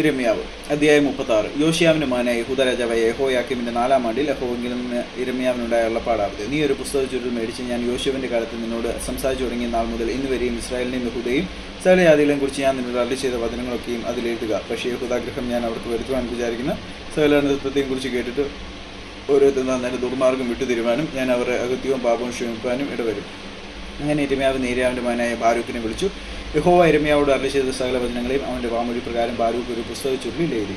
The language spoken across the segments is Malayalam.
ഇരമ്യാവ് അധ്യായം മുപ്പത്താറ്. യോഷിയാവിന്റെ മകനായ യഹൂദ രാജാവായ യഹോയാക്കിമിന്റെ നാലാം ആണ്ടിൽ യഹോവെങ്കിൽ നിന്ന് ഇരമ്യാവിനുണ്ടായ ഉള്ളപ്പാടാവത് നീ ഒരു പുസ്തക ചുരുൾ മേടിച്ച് ഞാൻ യോശുവിന്റെ കാലത്ത് നിന്നോട് സംസാരിച്ചു തുടങ്ങിയ നാൾ മുതൽ ഇന്ന് വരെയും ഇസ്രായേലിനെയും യഹൂദയും സകല ജാതികളെയും കുറിച്ച് ഞാൻ നിന്നോട് അരളി ചെയ്ത വചനങ്ങളൊക്കെയും അതിലെഴുതുക പക്ഷേ യഹൂദാഗ്രഹം ഞാൻ അവർക്ക് വരുത്തുവാൻ വിചാരിക്കുന്ന. സകല നൃത്തത്തെയും കുറിച്ച് കേട്ടിട്ട് ഓരോരുത്തരും തന്നെ ദുർമാർഗം വിട്ടു തരുവാനും ഞാൻ അവരുടെ അകത്യവും പാപവും ക്ഷമിപ്പാനും ഇടവരും. അങ്ങനെ ഇരമ്യാവ് നേരിയാവിന്റെ മകനായ ബാരൂക്കിനെ വിളിച്ചു. യഹോവ ഇരമ്യാവോട് അരളി ചെയ്ത സകല വചനങ്ങളെയും അവന്റെ വാമൊഴി പ്രകാരം ബാരൂക്ക് ഒരു പുസ്തക ചുരുളിലെഴുതി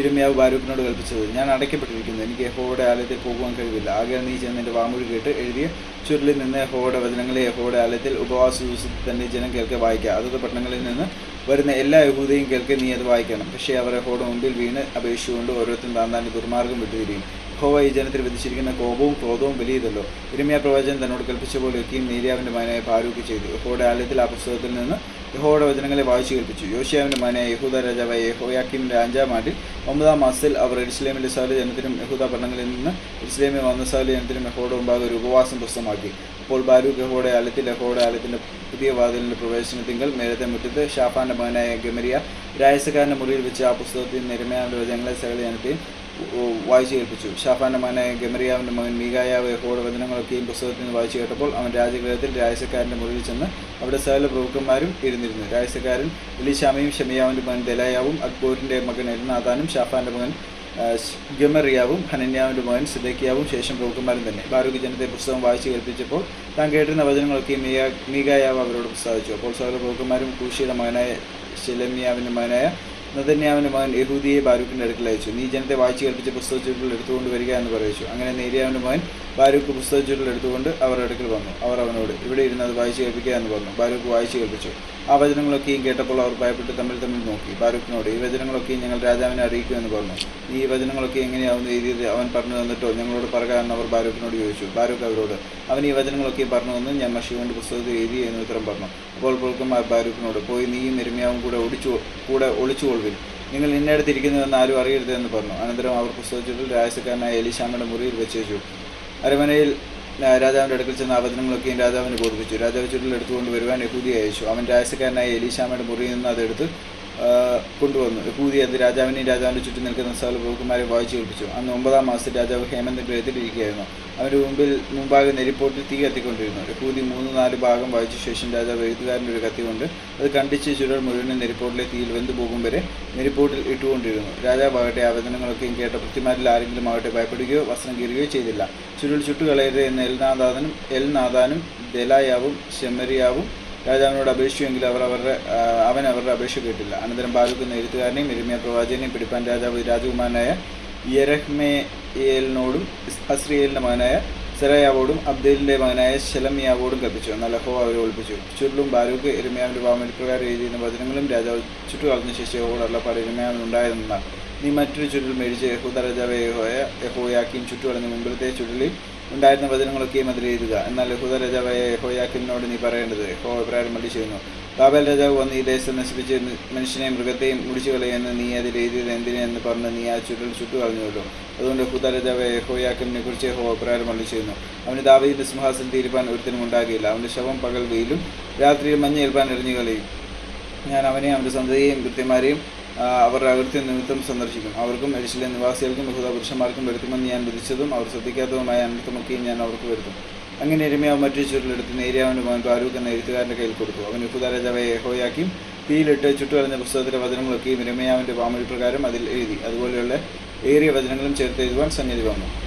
ഇരമ്യാവ് ബാരൂക്കിനോട് കൽപ്പിച്ചത് ഞാൻ അടയ്ക്കപ്പെട്ടിരിക്കുന്നു എനിക്ക് യഹോയുടെ ആലയത്തിൽ പോകുവാൻ കഴിവില്ല. ആകെ നീ ചെന്ന് എന്റെ വാമൊഴി കേട്ട് എഴുതിയ ചുരുളിൽ നിന്ന് യഹോയുടെ വചനങ്ങളെ യഹോയുടെ ആലയത്തിൽ ഉപവാസ ദിവസത്തിൽ തന്നെ ജനം കേൾക്കെ വായിക്കുക അതത് പട്ടണങ്ങളിൽ നിന്ന് വരുന്ന എല്ലാ യഹൂദയും കേൾക്കെ നീ അത് വായിക്കണം. പക്ഷേ അവർ യഹോയുടെ മുമ്പിൽ വീണ് അപേക്ഷിച്ചുകൊണ്ട് ഓരോരുത്തരും താൻ താന്റെ ദുർമാർഗം വിട്ടുതിരിയും. യഹോവ ഈ ജനത്തിൽ വിധിച്ചിരിക്കുന്ന കോപവും ക്രോധവും വലിയതല്ലോ. ഇരമ്യ പ്രവചനം തന്നോട് കൽപ്പിച്ച പോലെ ഒക്കെയും നീരിയാവിന്റെ മകനായ ബാരൂക്ക് ചെയ്തു. യഹോയുടെ ആലയത്തിൽ ആ പുസ്തകത്തിൽ നിന്ന് യഹോയുടെ വചനങ്ങളെ വായിച്ചു കേൾപ്പിച്ചു. യോശിയാവിന്റെ മകനായ യഹൂദ രാജാവായ യഹോയാക്കിമിന്റെ അഞ്ചാം ആണ്ടിൽ ഒമ്പതാം മാസത്തിൽ അവർ ഇസ്ലേമിലെ സകല ജനത്തിനും യഹൂദ പട്ടണങ്ങളിൽ നിന്ന് ഇസ്ലേമിൽ വന്ന സകല ജനത്തിനും യഹോയുടെ മുമ്പാകെ ഒരു ഉപവാസം പുസ്തകമാക്കി അപ്പോൾ ബാരൂഖ് യഹോയുടെ ആലയത്തിൽ യഹോയുടെ ആലയത്തിന്റെ പുതിയ വാതിലിന്റെ പ്രവേശനത്തിങ്കൽ നേരത്തെ മുറ്റത്ത് ഷാഫാന്റെ മകനായ ഗമരിയ രായസക്കാരന്റെ മുറിയിൽ വെച്ച് ആ പുസ്തകത്തിൽ നിരമയാവിന്റെ വചനങ്ങളെ സകല ജനത്തെയും വായിച്ചു കേൾപ്പിച്ചു. ഷാഫാന്റെ മകനായ ഗമറിയാവിന്റെ മകൻ മീകായാവ് യഹോയുടെ വചനങ്ങളൊക്കെയും പുസ്തകത്തിൽ നിന്ന് വായിച്ചു കേട്ടപ്പോൾ അവൻ രാജഗൃഹത്തിൽ രാജസക്കാരന്റെ മുറിയിൽ ചെന്ന് അവിടെ സകല പ്രഭുക്കന്മാരും ഇരുന്നിരുന്നു. രാജസക്കാരൻ എലിശാമയും ഷമിയാവിന്റെ മകൻ ദലായാവും അക്ബോരിന്റെ മകൻ എൽനാഥാനും ഷാഫാന്റെ മകൻ ഗമറിയാവും ഹനന്യാവിന്റെ മോൻ സിദ്ദക്കിയാവും ശേഷം പ്രഭുക്കന്മാരും തന്നെ. ബാരൂഖ് ജനത്തെ പുസ്തകം വായിച്ചു കേൾപ്പിച്ചപ്പോൾ താൻ കേട്ടിരുന്ന വചനങ്ങളൊക്കെ മീയാ മീകായാവ് അവരോട് പ്രസ്താവിച്ചു. അപ്പോൾ സകല പ്രഭുക്കന്മാരും കൂഷിയുടെ മകനായ ശിലമ്യാവിന്റെ മകനായ നദന്യാവിന്റെ മകൻ യഹൂദിയെ ബാരൂഖിന്റെ അടുക്കൽ അയച്ചു. നീ ജനത്തെ വായിച്ചു കേൾപ്പിച്ച പുസ്തകത്തിൽ എടുത്തുകൊണ്ട് വരിക എന്ന് പറയിച്ചു. അങ്ങനെ നേരിയാവിന്റെ മകൻ ബാരൂക്ക് പുസ്തക ചുരുൾ എടുത്തുകൊണ്ട് അവരുടെ അടുക്കൽ വന്നു. അവർ അവനോട് ഇവിടെ ഇരുന്ന് അത് വായിച്ചു കേൾപ്പിക്കുക എന്ന് പറഞ്ഞു. ബാരൂക്ക് വായിച്ചു കേൾപ്പിച്ചു. ആ വചനങ്ങളൊക്കെയും കേട്ടപ്പോൾ അവർ ഭയപ്പെട്ട് തമ്മിൽ തമ്മിൽ നോക്കി. ബാരൂക്കിനോട് ഈ വചനങ്ങളൊക്കെയും ഞങ്ങൾ രാജാവിനെ അറിയിക്കുമെന്ന് പറഞ്ഞു. ഈ വചനങ്ങളൊക്കെ എങ്ങനെയാവുന്ന രീതിയിൽ അവൻ പറഞ്ഞു തന്നിട്ടോ? ഞങ്ങളോട് പറയാമെന്ന് അവർ ബാരൂക്കിനോട് ചോദിച്ചു. ബാരൂക്ക് അവരോട് അവൻ ഈ വചനങ്ങളൊക്കെ പറഞ്ഞു തന്നു ഞാൻ മഷി കൊണ്ട് പുസ്തകത്തിൽ എഴുതി എന്ന് ഉത്തരം പറഞ്ഞു. അപ്പോൾ പുൽക്കന്മാർ ബാരൂക്കിനോട് പോയി നീയും എരുമയാവും കൂടെ ഒളിച്ചു കൂടെ ഒളിച്ചുകൊള്ളുവിൻ. നിങ്ങൾ നിന്നെടുത്തിരിക്കുന്നുവെന്ന് ആരും അറിയരുതെന്ന് പറഞ്ഞു. അനന്തരം അവർ പുസ്തകത്തിൽ രാജസക്കാരനായ എലിശാമയുടെ മുറിയിൽ വെച്ചു. അരമനയിൽ രാജാവിന്റെ അടുക്കൽ ചെന്ന ആ രാജാവിനെ ബോധിപ്പിച്ചു. രാജാവ് ചുരുൾ എടുത്തുകൊണ്ട് വരുവാൻ യഹൂദി അയച്ചു അവൻ രാജസക്കാരനായ എലീശാമയുടെ മുറിയിൽ നിന്ന് അതെടുത്ത് കൊണ്ടുവന്നു. കൂതിയത് രാജാവിനെയും രാജാവിന്റെ ചുറ്റും നിൽക്കുന്ന സകല പ്രഭുക്കന്മാരെ വായിച്ചു കേൾപ്പിച്ചു. അന്ന് ഒമ്പതാം മാസത്തിൽ രാജാവ് ഹേമന്ത് ഗ്രഹത്തിലിരിക്കുകയായിരുന്നു. അവന്റെ മുമ്പിൽ മുമ്പാകെ നെരിപ്പോട്ടിൽ തീ കത്തിക്കൊണ്ടിരുന്നു. കൂതി മൂന്ന് നാല് ഭാഗം വായിച്ച ശേഷം രാജാവ് എഴുത്തുകാരന്റെ ഒരു കത്തി കൊണ്ട് അത് കണ്ടിച്ച് ചുരുൾ മുഴുവനും നെരിപ്പോട്ടിലെ തീയിൽ വെന്തു പോകും വരെ നെരിപ്പോട്ടിൽ ഇട്ടുകൊണ്ടിരുന്നു. രാജാവാകട്ടെ ആ വചനങ്ങളൊക്കെയും കേട്ട പൃഥ്വിമാരിൽ ആരെങ്കിലും ആകട്ടെ ഭയപ്പെടുകയോ വസ്ത്രം കീറുകയോ ചെയ്തില്ല. ചുരുൾ ചുട്ടുകളയരുത് എന്ന് എൽനാഥാനും എൽനാഥാനും ദലായാവും ഷെമരിയാവും രാജാവിനോട് അപേക്ഷിച്ചുവെങ്കിൽ അവർ അവരുടെ അവൻ അവരുടെ അപേക്ഷ കേട്ടില്ല. അനന്തരം ബാലുക്ക് എന്ന എഴുത്തുകാരനെയും എരുമിയ പ്രവാചകനെയും പിടിപ്പാൻ രാജാവ് രാജകുമാരനായ യരഹ്മേലിനോടും അസ്രിയേലിന്റെ മകനായ സെറയാവോടും അബ്ദേലിന്റെ മകനായ ശലമിയാവോടും കൽപ്പിച്ചു. എന്നാൽ ലഹോ അവരെ ഒളിപ്പിച്ചു ചുരുളും ബാരൂക്ക് എരുമയാവിന്റെ വാമൽ പ്രകാരം എഴുതിയിരുന്ന വചനങ്ങളും രാജാവ് ചുറ്റുകളഞ്ഞ ശേഷം യഹോട് അള്ളപ്പാട് എരുമയാവിന് ഉണ്ടായിരുന്നാൽ നീ മറ്റൊരു ചുരുൾ മേടിച്ച് യഹൂദ രാജാവ് യഹോയ യഹോയാക്കിൻ ചുറ്റുവളഞ്ഞ മുമ്പിലത്തെ ചുരുളിൽ ഉണ്ടായിരുന്ന വചനങ്ങളൊക്കെയും അതിൽ എഴുതുക. എന്നാൽ യഹൂദ രാജാവായ യഹോയാക്കിനോട് നീ പറയേണ്ടത് യഹോ അഭിപ്രായം മടി ചെയ്യുന്നു. ബാബേൽ രാജാവ് വന്ന് ഈ ദേശം നശിപ്പിച്ച് മനുഷ്യനെയും മൃഗത്തെയും മുടിച്ചു കളയുമെന്ന് നീ അതിൽ എഴുതിയത് എന്തിനെന്ന് പറഞ്ഞ് നീ ആ ചുരുൾ ചുട്ടു കളഞ്ഞുവല്ലോ അതുകൊണ്ട് യഹൂദ രാജാവായ യഹോയാക്കിനെ കുറിച്ച് യഹോ അഭിപ്രായം മടി ചെയ്യുന്നു. അവന് ദാവീദിന്റെ സിംഹാസനം തീരുപ്പാൻ ഒരുത്തിനും ഉണ്ടാകില്ല. അവന്റെ ശവം പകൽ വെയിലും രാത്രിയിൽ മഞ്ഞ് ഏൽപ്പാൻ എറിഞ്ഞു കളയും. ഞാൻ അവനെയും അവന്റെ സന്തതിയെയും കൃത്യമാരെയും അവരുടെ അകൃത്യ നിമിത്തം സന്ദർശിക്കും. അവർക്കും എരിശിലെ നിവാസികൾക്കും ബഹുത പുരുഷന്മാർക്കും വരുത്തുമെന്ന് ഞാൻ വിധിച്ചതും അവർ ശ്രദ്ധിക്കാത്തതുമായ അനർത്ഥമൊക്കെയും ഞാൻ അവർക്ക് വരുത്തും. അങ്ങനെ എരുമയാവ് മറ്റൊരു ചുരുളെടുത്ത് നേരിയാവിന്റെ മകൻ ബാരൂഖ് എന്ന എഴുത്തുകാരന്റെ കയ്യിൽ കൊടുത്തു. അവൻ യഹൂദ രാജാവെ യഹോയാക്കിയും തീയിലിട്ട് ചുറ്റുവരഞ്ഞ പുസ്തകത്തിലെ വചനങ്ങളൊക്കെയും ഇരമയാവിന്റെ വാമൊഴി പ്രകാരം അതിൽ എഴുതി. അതുപോലെയുള്ള ഏറിയ വചനങ്ങളും ചേർത്ത് എഴുതുവാൻ സംഗതി വന്നു.